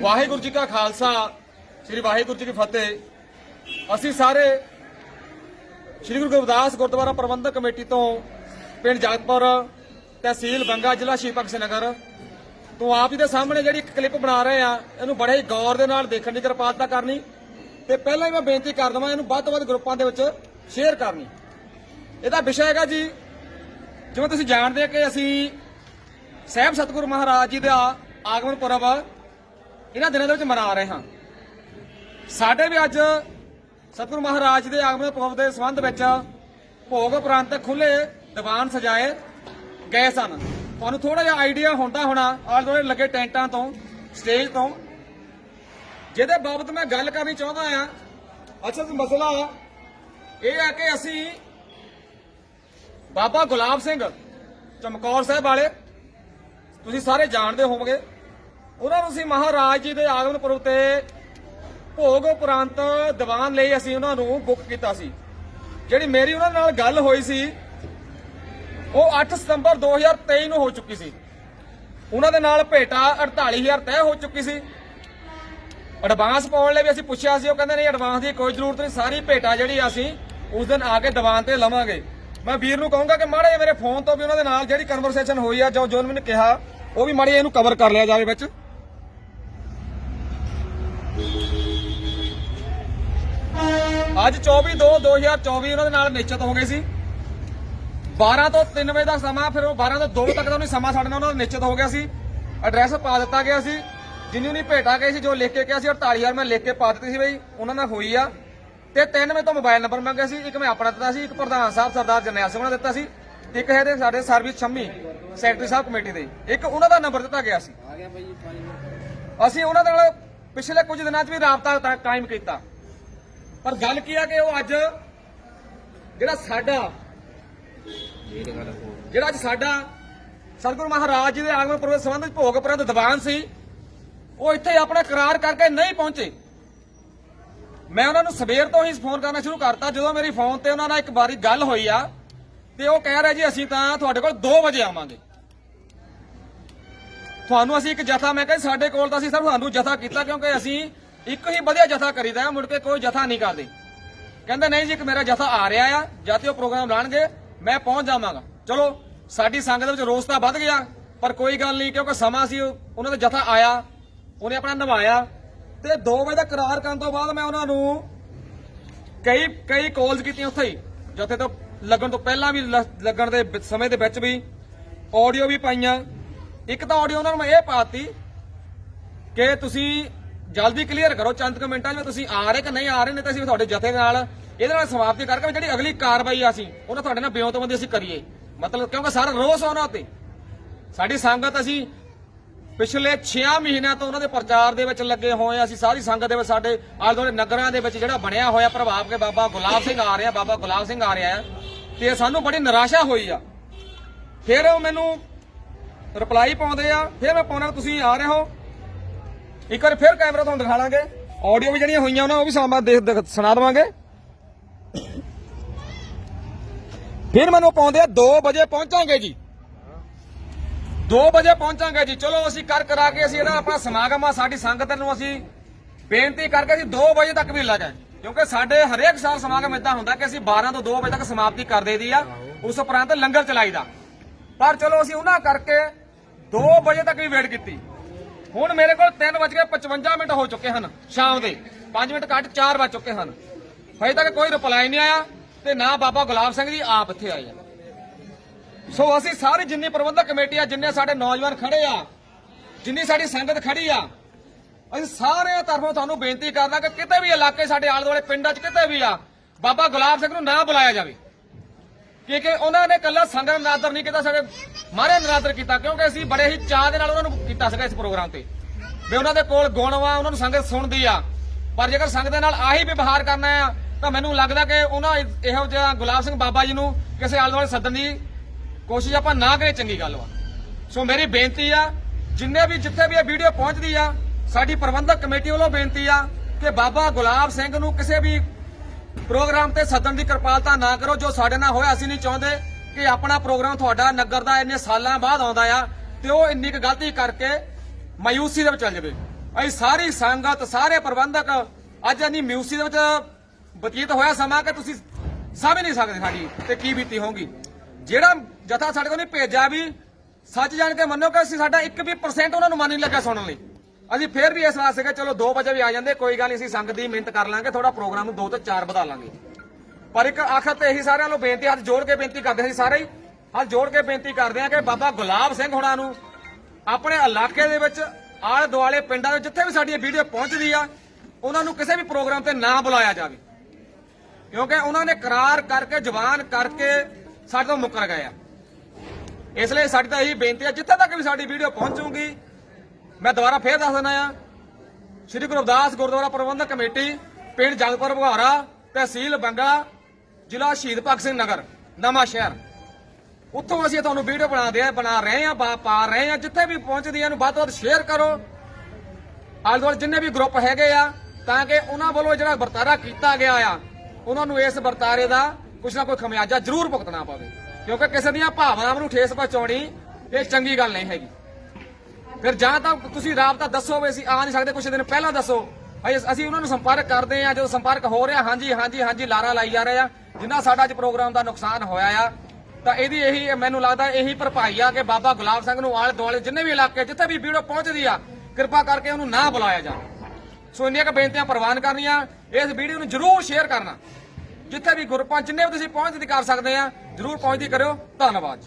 ਵਾਹਿਗੁਰੂ ਜੀ ਕਾ ਖਾਲਸਾ, ਸ੍ਰੀ ਵਾਹਿਗੁਰੂ ਜੀ ਕੀ ਫਤਿਹ। ਅਸੀਂ ਸਾਰੇ ਸ੍ਰੀ ਗੁਰੂ ਗੁਰਦਾਸ ਗੁਰਦੁਆਰਾ ਪ੍ਰਬੰਧਕ ਕਮੇਟੀ ਤੋਂ ਪਿੰਡ ਜਗਤਪੁਰ ਤਹਿਸੀਲ ਬੰਗਾ ਜ਼ਿਲ੍ਹਾ ਸ਼੍ਰੀ ਭਗਤ ਸਿੰਘ ਨਗਰ ਤੋਂ ਆਪ ਜੀ ਦੇ ਸਾਹਮਣੇ ਜਿਹੜੀ ਇੱਕ ਕਲਿੱਪ ਬਣਾ ਰਹੇ ਆ ਇਹਨੂੰ ਬੜੇ ਹੀ ਗੌਰ ਦੇ ਨਾਲ ਦੇਖਣ ਦੀ ਕਿਰਪਾਲਤਾ ਕਰਨੀ ਤੇ ਪਹਿਲਾਂ ਹੀ ਮੈਂ ਬੇਨਤੀ ਕਰ ਦਵਾਂ, ਇਹਨੂੰ ਵੱਧ ਤੋਂ ਵੱਧ ਗਰੁੱਪਾਂ ਦੇ ਵਿੱਚ ਸ਼ੇਅਰ ਕਰਨੀ। ਇਹਦਾ ਵਿਸ਼ਾ ਹੈਗਾ ਜੀ, ਜਿਵੇਂ ਤੁਸੀਂ ਜਾਣਦੇ ਹੋ ਕਿ ਅਸੀਂ ਸਹਿਬ ਸਤਿਗੁਰੂ ਮਹਾਰਾਜ ਜੀ ਦਾ ਆਗਮਨ ਪੁਰਬ ਇਹਨਾਂ ਦਿਨਾਂ ਦੇ ਵਿੱਚ ਮਨਾ ਰਹੇ ਹਾਂ। ਸਾਡੇ ਵੀ ਅੱਜ ਸਤਿਗੁਰੂ ਮਹਾਰਾਜ ਦੇ ਆਗਮਨ ਪੁਰਬ ਦੇ ਸੰਬੰਧ ਵਿੱਚ ਭੋਗ ਉਪਰੰਤ ਖੁੱਲੇ ਦੀਵਾਨ ਸਜਾਏ ਗਏ ਸਨ। ਤੁਹਾਨੂੰ ਥੋੜਾ ਜਿਹਾ ਆਈਡੀਆ ਹੁੰਦਾ ਹੋਣਾ, ਆਲੇ ਦੁਆਲੇ ਲੱਗੇ ਟੈਂਟਾਂ ਤੋਂ ਸਟੇਜ ਤੋਂ। ਜਿਹਦੇ ਬਾਬਤ ਮੈਂ ਗੱਲ ਕਰਨੀ ਚਾਹੁੰਦਾ ਆ ਅਸਲ ਮਸਲਾ ਇਹ ਹੈ ਕਿ ਅਸੀਂ ਬਾਬਾ ਗੁਲਾਬ ਸਿੰਘ ਚਮਕੌਰ ਸਾਹਿਬ ਵਾਲੇ, ਤੁਸੀਂ ਸਾਰੇ ਜਾਣਦੇ ਹੋਵੋਗੇ। ਉਹਨਾਂ ਨੂੰ ਅਸੀਂ ਮਹਾਰਾਜ ਜੀ ਦੇ ਆਗਮਨ ਪੁਰਬ ਤੇ ਭੋਗ ਉਪਰੰਤ ਦੀਵਾਨ ਲਈ ਅਸੀਂ ਉਹਨਾਂ ਨੂੰ ਬੁੱਕ ਕੀਤਾ ਸੀ। ਜਿਹੜੀ ਮੇਰੀ ਉਹਨਾਂ ਨਾਲ ਗੱਲ ਹੋਈ ਸੀ, ਉਹ 8 ਸਤੰਬਰ 2023 ਨੂੰ ਹੋ ਚੁੱਕੀ ਸੀ। ਉਹਨਾਂ ਦੇ ਨਾਲ ਭੇਟਾ 48000 ਤੈਅ ਹੋ ਚੁੱਕੀ ਸੀ। ਐਡਵਾਂਸ ਪਾਉਣ ਲਈ ਵੀ ਅਸੀਂ ਪੁੱਛਿਆ ਸੀ, ਉਹ ਕਹਿੰਦੇ ਨਹੀਂ ਐਡਵਾਂਸ ਦੀ ਕੋਈ ਜ਼ਰੂਰਤ ਨਹੀਂ, ਸਾਰੀ ਭੇਟਾ ਜਿਹੜੀ ਅਸੀਂ ਉਸ ਦਿਨ ਆ ਕੇ ਦੀਵਾਨ ਤੇ ਲਵਾਂਗੇ। ਮੈਂ ਵੀਰ ਨੂੰ ਕਹੂੰਗਾ ਕਿ ਮਾੜੇ ਮੇਰੇ ਫੋਨ ਤੋਂ ਵੀ ਉਹਨਾਂ ਦੇ ਨਾਲ ਜਿਹੜੀ ਕਨਵਰਸੇਸ਼ਨ ਹੋਈ ਆ, ਜੋ ਜੋ ਮੈਨੂੰ ਕਿਹਾ, ਉਹ ਵੀ ਮਾੜੀ ਇਹਨੂੰ ਕਵਰ ਕਰ ਲਿਆ ਜਾਵੇ ਵਿੱਚ। ਅੱਜ 24 2 2024 ਉਹਨਾਂ ਦੇ ਨਾਲ ਨਿਸ਼ਚਿਤ ਹੋ ਗਏ ਸੀ। 12 ਤੋਂ 3 ਵਜੇ ਦਾ ਸਮਾਂ, ਫਿਰ ਉਹ 12 ਤੋਂ 2 ਤੱਕ ਦਾ ਉਹਨੇ ਸਮਾਂ ਸਾਡੇ ਨਾਲ ਉਹਨਾਂ ਦਾ ਨਿਸ਼ਚਿਤ ਹੋ ਗਿਆ ਸੀ। ਐਡਰੈਸ ਪਾ ਦਿੱਤਾ ਗਿਆ ਸੀ। ਜਿੰਨੀ ਨਹੀਂ ਭੇਟਾ ਗਏ ਸੀ, ਜੋ ਲਿਖ ਕੇ ਕਿਹਾ ਸੀ 48000 ਮੈਂ ਲਿਖ ਕੇ ਪਾ ਦਿੱਤੀ ਸੀ ਬਈ, ਉਹਨਾਂ ਨਾਲ ਹੋਈ ਆ। ਤੇ ਤਿੰਨ ਵਜੇ ਤੋਂ ਮੋਬਾਈਲ ਨੰਬਰ ਮੰਗਿਆ ਸੀ, ਇੱਕ ਮੈਂ ਆਪਣਾ ਦਿੱਤਾ ਸੀ, ਇੱਕ ਪ੍ਰਧਾਨ ਸਾਹਿਬ ਸਰਦਾਰ ਜਰਨੈਲ ਸਿੰਘ ਨੇ ਦਿੱਤਾ ਸੀ, ਇੱਕ ਹੈ ਤੇ ਸਾਡੇ ਸਰਵਿਸ ਛੰਮੀ ਸੈਕਟਰੀ ਸਾਹਿਬ ਕਮੇਟੀ ਦੇ। ਇੱਕ ਉਹਨਾਂ ਦਾ ਨੰਬਰ ਦਿੱਤਾ ਗਿਆ ਸੀ। ਅਸੀਂ ਉਹਨਾਂ ਦੇ ਨਾਲ ਪਿਛਲੇ ਕੁਝ ਦਿਨਾਂ 'ਚ ਵੀ ਰਾਬਤਾ ਕਾਇਮ ਕੀਤਾ। ਪਰ ਗੱਲ ਕੀ ਆ ਕਿ ਉਹ ਅੱਜ ਜਿਹੜਾ ਸਾਡਾ ਜਿਹੜਾ ਅੱਜ ਸਾਡਾ ਸਤਿਗੁਰੂ ਮਹਾਰਾਜ ਜੀ ਦੇ ਆਗਮਨ ਪੁਰਬ ਸੰਬੰਧ ਵਿੱਚ ਭੋਗ ਉਪਰੰਤ ਦੀਵਾਨ ਸੀ, ਉਹ ਇੱਥੇ ਆਪਣਾ ਇਕਰਾਰ ਕਰਕੇ ਨਹੀਂ ਪਹੁੰਚੇ। ਮੈਂ ਉਹਨਾਂ ਨੂੰ ਸਵੇਰ ਤੋਂ ਹੀ ਫੋਨ ਕਰਨਾ ਸ਼ੁਰੂ ਕਰਤਾ, ਜਦੋਂ ਮੇਰੀ ਫੋਨ ਤੇ ਉਹਨਾਂ ਨਾਲ ਇੱਕ ਵਾਰੀ ਗੱਲ ਹੋਈ ਆ, ਤੇ ਉਹ ਕਹਿ ਰਹੇ ਜੀ, ਅਸੀਂ ਤਾਂ ਤੁਹਾਡੇ ਕੋਲ 2 ਵਜੇ ਆਵਾਂਗੇ। ਤੁਹਾਨੂੰ ਅਸੀਂ ਇੱਕ ਜਥਾ, ਮੈਂ ਕਹਿੰਦਾ ਸਾਡੇ ਕੋਲ ਤਾਂ ਅਸੀਂ ਸਰ ਤੁਹਾਨੂੰ ਜਥਾ ਕੀਤਾ, ਕਿਉਂਕਿ ਅਸੀਂ ਇੱਕ ਹੀ ਵਧੀਆ ਜਥਾ ਕਰੀਦਾ ਮੁੜ ਕੇ ਕੋਈ ਜਥਾ ਨਹੀਂ ਕਰਦੇ। ਕਹਿੰਦੇ, ਨਹੀਂ ਜੀ, ਇੱਕ ਮੇਰਾ ਜਥਾ ਆ ਰਿਹਾ ਆ ਜਦ ਤੇ ਉਹ ਪ੍ਰੋਗਰਾਮ ਲਾਣਗੇ, ਮੈਂ ਪਹੁੰਚ ਜਾਵਾਂਗਾ। ਚਲੋ, ਸਾਡੀ ਸੰਗਤ ਵਿੱਚ ਰੋਸ ਤਾਂ ਵੱਧ ਗਿਆ, ਪਰ ਕੋਈ ਗੱਲ ਨਹੀਂ, ਕਿਉਂਕਿ ਸਮਾਂ ਸੀ, ਉਹਨਾਂ ਦਾ ਜਥਾ ਆਇਆ, ਉਹਨੇ ਆਪਣਾ ਨਿਭਾਇਆ। ਤੇ 2 ਵਜੇ ਦਾ ਕਰਾਰ ਕਰਨ ਤੋਂ ਬਾਅਦ ਮੈਂ ਉਹਨਾਂ ਨੂੰ ਕਈ ਕਈ ਕਾਲਸ ਕੀਤੀਆਂ ਉੱਥੇ ਹੀ, ਜਥੇ ਤੋਂ ਲੱਗਣ ਤੋਂ ਪਹਿਲਾਂ ਵੀ, ਲ- ਲੱਗਣ ਦੇ ਸਮੇਂ ਦੇ ਵਿੱਚ ਵੀ ਆਡੀਓ ਵੀ ਪਾਈਆਂ। ਇੱਕ ਤਾਂ ਆਡੀਓ ਉਹਨਾਂ ਨੂੰ ਮੈਂ ਇਹ ਪਾਤੀ ਕਿ ਤੁਸੀਂ ਜਲਦੀ ਕਲੀਅਰ ਕਰੋ, ਚੰਦ ਕੁ ਮਿੰਟਾਂ 'ਚ ਤੁਸੀਂ ਆ ਰਹੇ ਕਿ ਨਹੀਂ ਆ ਰਹੇ, ਨਹੀਂ ਤਾਂ ਅਸੀਂ ਤੁਹਾਡੇ ਜਥੇ ਦੇ ਨਾਲ ਇਹਦੇ ਨਾਲ ਸਮਾਪਤੀ ਕਰਕੇ ਵੀ ਜਿਹੜੀ ਅਗਲੀ ਕਾਰਵਾਈ ਆ ਅਸੀਂ, ਉਹਨਾਂ ਤੁਹਾਡੇ ਨਾਲ ਬਿਉਂਤਬੰਦੀ ਅਸੀਂ ਕਰੀਏ। ਮਤਲਬ ਕਿਉਂਕਿ ਸਾਰਾ ਰੋਸ ਉਹਨਾਂ ਤੇ। ਸਾਡੀ ਸੰਗਤ ਅਸੀਂ ਪਿਛਲੇ 6 ਮਹੀਨਿਆਂ ਤੋਂ ਉਹਨਾਂ ਦੇ ਪ੍ਰਚਾਰ ਦੇ ਵਿੱਚ ਲੱਗੇ ਹੋਏ ਆ। ਅਸੀਂ ਸਾਰੀ ਸੰਗਤ ਦੇ ਵਿੱਚ, ਸਾਡੇ ਆਲੇ ਦੁਆਲੇ ਨਗਰਾਂ ਦੇ ਵਿੱਚ ਜਿਹੜਾ ਬਣਿਆ ਹੋਇਆ ਪ੍ਰਭਾਵ ਕੇ ਬਾਬਾ ਗੁਲਾਬ ਸਿੰਘ ਆ ਰਿਹਾ, ਬਾਬਾ ਗੁਲਾਬ ਸਿੰਘ ਆ ਰਿਹਾ ਹੈ ਤੇ ਸਾਨੂੰ ਬੜੀ ਨਿਰਾਸ਼ਾ ਹੋਈ ਆ। ਫਿਰ ਉਹ ਮੈਨੂੰ ਰਿਪਲਾਈ ਪਾਉਂਦੇ ਆ, ਫਿਰ ਮੈਂ ਪਾਉਣਾ ਤੁਸੀਂ ਆ ਰਹੇ ਹੋ। ਇੱਕ ਵਾਰ ਫਿਰ ਕੈਮਰਾ ਤੁਹਾਨੂੰ ਦਿਖਾ ਲਾਂਗੇ। ਆਡੀਓ ਵੀ ਜਿਹੜੀਆਂ ਹੋਈਆਂ ਉਹਨਾਂ, ਉਹ ਵੀ ਸਾਹਮਣੇ ਦੇਖ ਸੁਣਾ ਦਵਾਂਗੇ। ਫਿਰ ਮੈਨੂੰ ਪਾਉਂਦੇ ਆ 2 ਵਜੇ ਪਹੁੰਚਾਂਗੇ ਜੀ। 2 ਵਜੇ ਪਹੁੰਚਾਂਗੇ ਜੀ। ਚਲੋ ਅਸੀਂ ਕਰ ਕਰਾ ਕੇ ਅਸੀਂ ਇਹਦਾ ਆਪਣਾ ਸਮਾਗਮ ਆ, ਸਾਡੀ ਸੰਗਤ ਨੂੰ ਅਸੀਂ ਬੇਨਤੀ ਕਰਕੇ ਅਸੀਂ 2 ਵਜੇ ਤੱਕ ਵੀ ਲੱਗੇ ਕਿਉਂਕਿ ਸਾਡੇ ਹਰੇਕ ਸਾਲ ਸਮਾਗਮ ਇਦਾਂ ਹੁੰਦਾ ਕਿ ਅਸੀਂ 12 ਤੋਂ 2 ਵਜੇ ਤੱਕ ਸਮਾਪਤੀ ਕਰ ਦੇਈਦੀ ਆ, ਉਸ ਉਪਰੰਤ ਲੰਗਰ ਚਲਾਈਦਾ। ਪਰ ਚਲੋ ਅਸੀਂ ਉਹਨਾਂ ਕਰਕੇ 2 ਵਜੇ ਤੱਕ ਵੀ ਵੇਟ ਕੀਤੀ। ਹੁਣ ਮੇਰੇ ਕੋਲ 3:55 ਮਿੰਟ ਹੋ ਚੁੱਕੇ ਹਨ, ਸ਼ਾਮ ਦੇ। 5 ਮਿੰਟ ਘੱਟ 4 ਵੱਜ ਚੁੱਕੇ ਹਨ। ਹਜੇ ਤੱਕ ਕੋਈ ਰਿਪਲਾਈ ਨਹੀਂ ਆਇਆ ਤੇ ਨਾ ਬਾਬਾ ਗੁਲਾਬ ਸਿੰਘ ਜੀ ਆਪ ਇੱਥੇ ਆਏ ਆ। ਸੋ ਅਸੀਂ ਸਾਰੀ ਜਿੰਨੀ ਪ੍ਰਬੰਧਕ ਕਮੇਟੀ ਆ, ਜਿੰਨੇ ਸਾਡੇ ਨੌਜਵਾਨ ਖੜੇ ਆ, ਜਿੰਨੀ ਸਾਡੀ ਸੰਗਤ ਖੜੀ ਆ, ਅਸੀਂ ਸਾਰਿਆਂ ਤਰਫੋਂ ਤੁਹਾਨੂੰ ਬੇਨਤੀ ਕਰਦਾ ਕਿ ਕਿਤੇ ਵੀ ਇਲਾਕੇ ਸਾਡੇ ਆਲੇ ਦੁਆਲੇ ਪਿੰਡਾਂ 'ਚ ਕਿਤੇ ਵੀ ਆ, ਬਾਬਾ ਗੁਲਾਬ ਸਿੰਘ ਨੂੰ ਨਾ ਬੁਲਾਇਆ ਜਾਵੇ। ਕਿਉਂਕਿ ਉਹਨਾਂ ਨੇ ਕੱਲਾ ਸੰਗਤ ਨੂੰ ਨਰਾਦਰ ਨਹੀਂ ਕੀਤਾ, ਸਾਡੇ ਮਾਰੇ ਨਰਾਦਰ ਕੀਤਾ, ਕਿਉਂਕਿ ਅਸੀਂ ਬੜੇ ਹੀ ਚਾਹ ਦੇ ਨਾਲ ਉਹਨਾਂ ਨੂੰ ਕੀਤਾ ਸੀਗਾ ਇਸ ਪ੍ਰੋਗਰਾਮ ਤੇ। ਵੀ ਉਹਨਾਂ ਦੇ ਕੋਲ ਗੁਣ ਵਾ ਉਹਨਾਂ ਨੂੰ ਸੰਗਤ ਸੁਣਦੀ ਆ। ਪਰ ਜੇਕਰ ਸੰਗਤ ਦੇ ਨਾਲ ਆਹੀ ਵਿਵਹਾਰ ਕਰਨਾ ਆ, ਤਾਂ ਮੈਨੂੰ ਲੱਗਦਾ ਕਿ ਉਹਨਾਂ ਇਹੋ ਜਿਹਾ ਗੁਲਾਬ ਸਿੰਘ ਬਾਬਾ ਜੀ ਨੂੰ ਕਿਸੇ ਆਲੇ ਦੁਆਲੇ ਸੱਦਣ ਦੀ ਕੋਸ਼ਿਸ਼ ਆਪਾਂ ਨਾ ਕਰੇ ਚੰਗੀ ਗੱਲ ਵਾ। ਸੋ ਮੇਰੀ ਬੇਨਤੀ ਆ, ਜਿੰਨੇ ਵੀ ਜਿੱਥੇ ਵੀ ਇਹ ਵੀਡੀਓ ਪਹੁੰਚਦੀ ਆ, ਸਾਡੀ ਪ੍ਰਬੰਧਕ ਕਮੇਟੀ ਵੱਲੋਂ ਬੇਨਤੀ ਆ ਕਿ ਬਾਬਾ ਗੁਲਾਬ ਸਿੰਘ ਨੂੰ ਕਿਸੇ ਵੀ ਪ੍ਰੋਗਰਾਮ ਤੇ ਸੱਦਣ ਦੀ ਕਿਰਪਾਲਤਾ ਨਾ ਕਰੋ, ਜੋ ਸਾਡੇ ਨਾਲ ਹੋਇਆ ਅਸੀਂ ਨਹੀਂ ਚਾਹੁੰਦੇ ਕਿ ਆਪਣਾ ਪ੍ਰੋਗਰਾਮ ਤੁਹਾਡਾ ਨਗਰ ਦਾ ਇੰਨੇ ਸਾਲਾਂ ਬਾਅਦ ਆਉਂਦਾ ਆ ਤੇ ਉਹ ਇੰਨੀ ਕੁ ਗਲਤੀ ਕਰਕੇ ਮਾਯੂਸੀ ਦੇ ਵਿੱਚ ਚੱਲ ਜਾਵੇ। ਅਸੀਂ ਸਾਰੀ ਸੰਗਤ, ਸਾਰੇ ਪ੍ਰਬੰਧਕ ਅੱਜ ਇੰਨੀ ਮਿਊਸੀ ਦੇ ਵਿੱਚ ਬਤੀਤ ਹੋਇਆ ਸਮਾਂ ਕਿ ਤੁਸੀਂ ਸਮਝ ਨਹੀਂ ਸਕਦੇ ਸਾਡੀ ਤੇ ਕੀ ਬੀਤੀ ਹੋਊਗੀ। ਜਿਹੜਾ ਜਥਾ ਸਾਡੇ ਕੋਲ ਨਹੀਂ ਭੇਜਿਆ ਵੀ, ਸੱਚ ਜਾਣ ਕੇ ਮੰਨੋ ਕਿ ਅਸੀਂ ਸਾਡਾ 1 ਵੀ percent ਉਹਨਾਂ ਨੂੰ ਮਨ ਨਹੀਂ ਲੱਗਾ ਸੁਣਨ ਲਈ। ਅਸੀਂ ਫੇਰ ਵੀ ਇਸ ਵਾਸਤੇ ਕਿ ਚਲੋ 2 ਵਜੇ ਵੀ ਆ ਜਾਂਦੇ, ਕੋਈ ਗੱਲ ਨਹੀਂ, ਅਸੀਂ ਸੰਗਤ ਦੀ ਮਿਹਨਤ ਕਰ ਲਾਂਗੇ ਥੋੜਾ ਪ੍ਰੋਗਰਾਮ ਨੂੰ 2 ਤੋਂ 4 ਵਧਾ ਲਾਂਗੇ। ਪਰ ਇੱਕ ਆਖਰ ਤੇ ਇਹੀ ਸਾਰਿਆਂ ਨੂੰ ਬੇਨਤੀ, ਹੱਥ ਜੋੜ ਕੇ ਬੇਨਤੀ ਕਰਦੇ ਸੀ ਸਾਰੇ ਹੀ, ਹੱਥ ਜੋੜ ਕੇ ਬੇਨਤੀ ਕਰਦੇ ਹਾਂ ਕਿ ਬਾਬਾ ਗੁਲਾਬ ਸਿੰਘ ਹੁਣਾਂ ਨੂੰ ਆਪਣੇ ਇਲਾਕੇ ਦੇ ਵਿੱਚ ਆਲੇ ਦੁਆਲੇ ਪਿੰਡਾਂ ਦੇ ਜਿੱਥੇ ਵੀ ਸਾਡੀ ਇਹ ਵੀਡੀਓ ਪਹੁੰਚਦੀ ਆ, ਉਹਨਾਂ ਨੂੰ ਕਿਸੇ ਵੀ ਪ੍ਰੋਗਰਾਮ ਤੇ ਨਾ ਬੁਲਾਇਆ ਜਾਵੇ। ਕਿਉਂਕਿ ਉਹਨਾਂ ਨੇ ਕਰਾਰ ਕਰਕੇ ਜਵਾਨ ਕਰਕੇ ਸਾਡੇ ਤੋਂ ਮੁੱਕਰ ਗਏ ਆ। ਇਸ ਲਈ ਸਾਡੀ ਤਾਂ ਇਹੀ ਬੇਨਤੀ ਆ, ਜਿੱਥੇ ਤੱਕ ਵੀ ਸਾਡੀ ਵੀਡੀਓ ਪਹੁੰਚੂਗੀ ਮੈਂ ਦੁਬਾਰਾ ਫੇਰ ਦੱਸ ਦਿੰਦਾ ਆ ਸ਼੍ਰੀ ਗੁਰੂ ਰਵਿਦਾਸ ਗੁਰਦੁਆਰਾ ਪ੍ਰਬੰਧਕ ਕਮੇਟੀ, ਪਿੰਡ ਜਗਤਪੁਰ ਬੁਹਾਰਾ, ਤਹਿਸੀਲ ਬੰਗਾ, ਜ਼ਿਲ੍ਹਾ ਸ਼ਹੀਦ ਭਗਤ ਸਿੰਘ ਨਗਰ, ਨਵਾਂ ਸ਼ਹਿਰ। ਉੱਥੋਂ ਅਸੀਂ ਤੁਹਾਨੂੰ ਵੀਡੀਓ ਬਣਾਦੇ ਆ ਬਣਾ ਰਹੇ ਆ ਪਾ ਰਹੇ ਆ ਜਿੱਥੇ ਵੀ ਪਹੁੰਚਦੀ ਆ ਇਹਨੂੰ ਵੱਧ ਤੋਂ ਵੱਧ ਸ਼ੇਅਰ ਕਰੋ। ਆਲੇ ਦੁਆਲੇ ਜਿੰਨੇ ਵੀ ਗਰੁੱਪ ਹੈਗੇ ਆ, ਤਾਂ ਕਿ ਉਹਨਾਂ ਵੱਲੋਂ ਜਿਹੜਾ ਵਰਤਾਰਾ ਕੀਤਾ ਗਿਆ ਆ, ਉਹਨਾਂ ਨੂੰ ਇਸ ਵਰਤਾਰੇ ਦਾ ਕੁਛ ਨਾ ਕੋਈ ਖਮਿਆਜਾ ਜ਼ਰੂਰ ਭੁਗਤਣਾ ਪਵੇ। ਕਿਉਂਕਿ ਕਿਸੇ ਦੀਆਂ ਭਾਵਨਾਵਾਂ ਨੂੰ ਠੇਸ ਪਹੁੰਚਾਉਣੀ ਇਹ ਚੰਗੀ ਗੱਲ ਨਹੀਂ ਹੈਗੀ। ਫਿਰ ਜਾਂ ਤਾਂ ਤੁਸੀਂ ਰਾਬਤਾ ਦੱਸੋ ਵੀ ਅਸੀਂ ਆ ਨਹੀਂ ਸਕਦੇ ਕੁਝ ਦਿਨ ਪਹਿਲਾਂ ਦੱਸੋ। ਅਸੀਂ ਉਹਨਾਂ ਨੂੰ ਸੰਪਰਕ ਕਰਦੇ ਆ ਜਦੋਂ ਸੰਪਰਕ ਹੋ ਰਿਹਾ, ਹਾਂਜੀ ਹਾਂਜੀ ਹਾਂਜੀ, ਲਾਰਾ ਲਾਈ ਜਾ ਰਹੇ। ਆ ਜਿੰਨਾ ਸਾਡਾ ਅੱਜ ਪ੍ਰੋਗਰਾਮ ਦਾ ਨੁਕਸਾਨ ਹੋਇਆ ਆ, ਤਾਂ ਇਹਦੀ ਇਹੀ, ਮੈਨੂੰ ਲੱਗਦਾ ਇਹੀ ਭਰਪਾਈ ਆ ਕਿ ਬਾਬਾ ਗੁਲਾਬ ਸਿੰਘ ਨੂੰ ਆਲੇ ਦੁਆਲੇ ਜਿੰਨੇ ਵੀ ਇਲਾਕੇ, ਜਿੱਥੇ ਵੀ ਵੀਡੀਓ ਪਹੁੰਚਦੀ ਆ, ਕਿਰਪਾ ਕਰਕੇ ਉਹਨੂੰ ਨਾ ਬੁਲਾਇਆ ਜਾਵੇ। ਸੋ ਇੰਨੀਆਂ ਕੁ ਬੇਨਤੀਆਂ ਪ੍ਰਵਾਨ ਕਰਨੀਆਂ, ਇਸ ਵੀਡੀਓ ਨੂੰ ਜਰੂਰ ਸ਼ੇਅਰ ਕਰਨਾ। ਜਿੱਥੇ ਵੀ ਗਰੁੱਪਾਂ ਜਿੰਨੇ ਵੀ ਤੁਸੀਂ ਪਹੁੰਚਦੀ ਕਰ ਸਕਦੇ ਆ, ਜਰੂਰ ਪਹੁੰਚਦੀ ਕਰਿਓ। ਧੰਨਵਾਦ